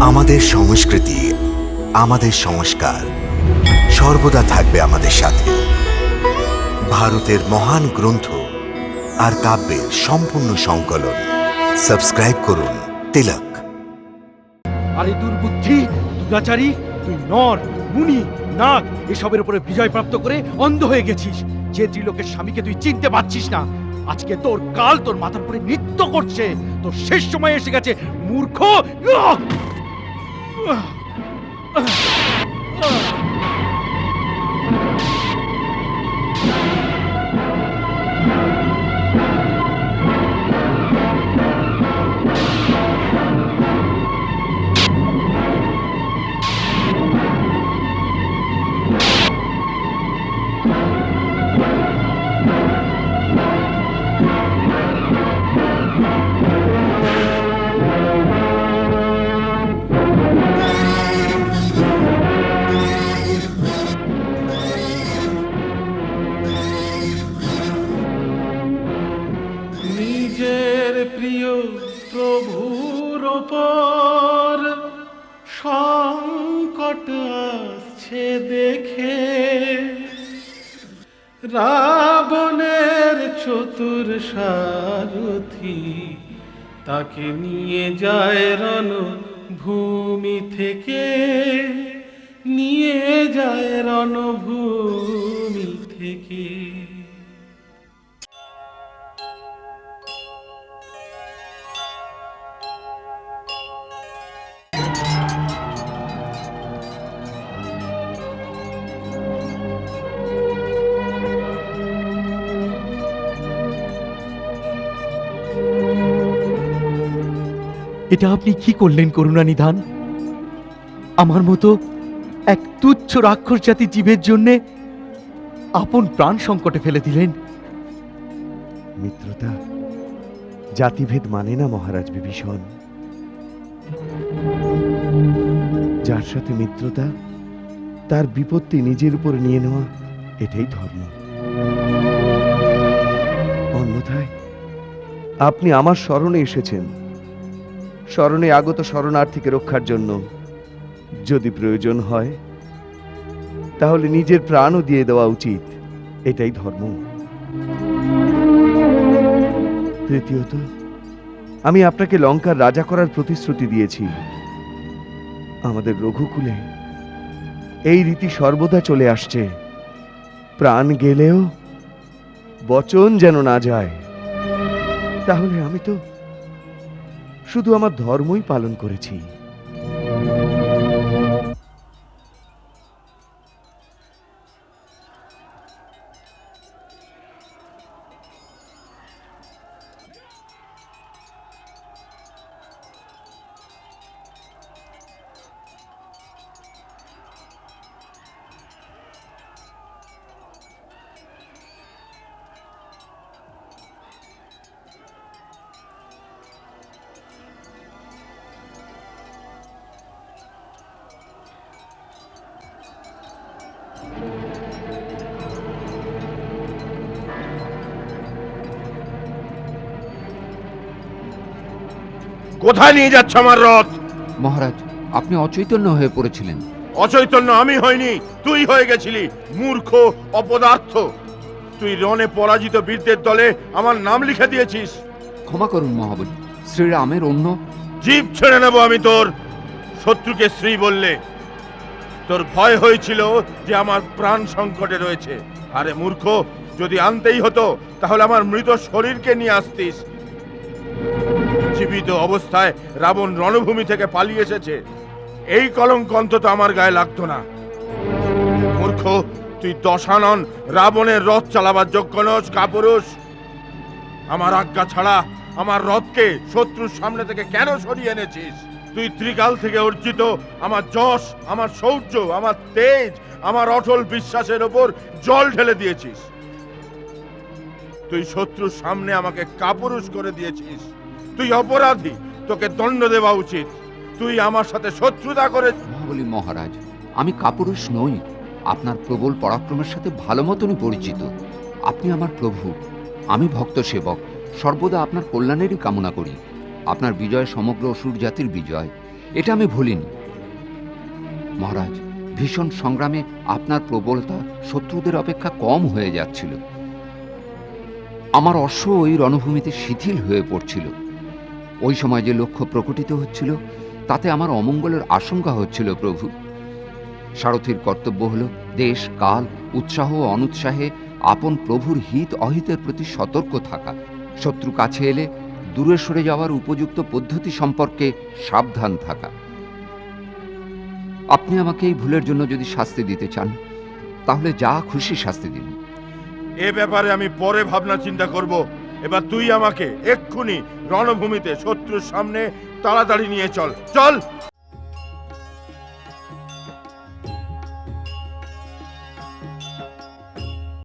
আমাদের সংস্কৃতি, আমাদের সংস্কার সর্বদা থাকবে আমাদের সাথে। ভারতের মহান গ্রন্থ আর কাব্যের সম্পূর্ণ সংকলন। সাবস্ক্রাইব করুন তিলক। আরে দুর্বুদ্ধি দুরাচারী, তুই নর, মুনি, নাগ, এসবের উপরে বিজয় প্রাপ্ত করে অন্ধ হয়ে গেছিস। যে ত্রিলোকের স্বামীকে তুই চিনতে পারছিস না। আজকে তোর কাল তোর মাথার উপরে নৃত্য করছে। তোর শেষ সময় এসে গেছে, মূর্খ! Ugh. আসছে দেখে। রাবণের চতুর সারথি তাকে নিয়ে যায় রণ ভূমি থেকে। নিয়ে যায় রণভূমি থেকে। এটা আপনি কি করলেন, করুণা নিধান? আমার মতো এক তুচ্ছ রাক্ষস জাতি জীবের জন্যে আপন প্রাণ সংকটে ফেলে দিলেন? মিত্রতা, জাতিভেদ মানে না মহারাজ বিভীষণ? যার সাথে মিত্রতা, তার বিপত্তি নিজের উপর নিয়ে নেওয়া, এটাই ধর্ম। অন্যথায়, আপনি আমার স্মরণে এসেছেন। স্মরণে আগত শরণার্থীকে রক্ষার জন্য যদি প্রয়োজন হয়, তাহলে নিজের প্রাণও দিয়ে দেওয়া উচিত। এটাই ধর্ম। তৃতীয়ত, আমি আপনাকে লঙ্কার রাজা করার প্রতিশ্রুতি দিয়েছি। আমাদের রঘুকুলে এই রীতি সর্বদা চলে আসছে। প্রাণ গেলেও বচন যেন না যায়। তাহলে আমি তো শুধু আমার ধর্মই পালন করেছি। কোথায় নিয়ে যাচ্ছে আমার রথ? মহারাজ আপনি অচৈতন্য হয়ে পড়েছিলেন। অচৈতন্য আমি হইনি তুই হয়ে গেছিলি মূর্খ অপদার্থ। তুই রণে পরাজিত বীরদের দলে আমার নাম লিখে দিয়েছিস। ক্ষমা করুন মহাবলী শ্রীরামের অন্য জীব ছেড়ে নেব আমি তোর। শত্রুকে শ্রী বললে তোর ভয় হয়েছিল যে আমার প্রাণ সংকটে রয়েছে। আরে মূর্খ যদি আনতেই হতো তাহলে আমার মৃত শরীরকে নিয়ে আসতিস। জীবিত অবস্থায় রাবণ রণভূমি থেকে পালিয়ে এসেছে। এই কলঙ্ক অন্তত আমার গায়ে লাগতো না। মূর্খ, তুই দশানন রাবণের রথ চালাবার যোগ্য নস, কাপুরুষ। আমার আজ্ঞা ছাড়া আমার রথকে শত্রুর সামনে থেকে কেন সরিয়ে এনেছিস? তুই ত্রিকাল থেকে অর্জিত আমার যশ, আমার শৌর্য, আমার তেজ, আমার অটল বিশ্বাসের ওপর জল ঢেলে দিয়েছিস। তুই শত্রুর সামনে আমাকে কাপুরুষ করে দিয়েছিস। তুই অপরাধী, তোকে দণ্ড দেওয়া উচিত। তুই আমার সাথে শত্রুতা করে মহাবলী মহারাজ, আমি কাপুরুষ নই। আপনার প্রবল পরাক্রমের সাথে ভালো মতনই পরিচিত। আপনি আমার প্রভু, আমি ভক্ত সেবক। সর্বদা আপনার কল্যাণেরই কামনা করি। আপনার বিজয় সমগ্র অসুর জাতির বিজয়। এটা আমি ভুলিনি। মহারাজ, ভীষণ সংগ্রামে আপনার প্রবলতা শত্রুদের অপেক্ষা কম হয়ে যাচ্ছিল। আমার অশ্ব ওই রণভূমিতে শিথিল হয়ে পড়ছিল। ওই সময় যে লক্ষ্য প্রকটিত হচ্ছিল, তাতে আমার অমঙ্গলের আশঙ্কা হচ্ছিল প্রভু। সারথীর কর্তব্য হল, দেশ, কাল, উৎসাহ ও অনুৎসাহে আপন প্রভুর হিত অহিতের প্রতি সতর্ক থাকা। শত্রু কাছে এলে, দূরে সরে যাওয়ার উপযুক্ত পদ্ধতি সম্পর্কে সাবধান থাকা। আপনি আমাকে এই ভুলের জন্য যদি শাস্তি দিতে চান, তাহলে যা খুশি শাস্তি দিন। এ ব্যাপারে আমি পরে ভাবনা চিন্তা করব। এবার তুই আমাকে এক্ষুনি রণভূমিতে শত্রুর সামনে তাড়াতাড়ি নিয়ে চল। চল!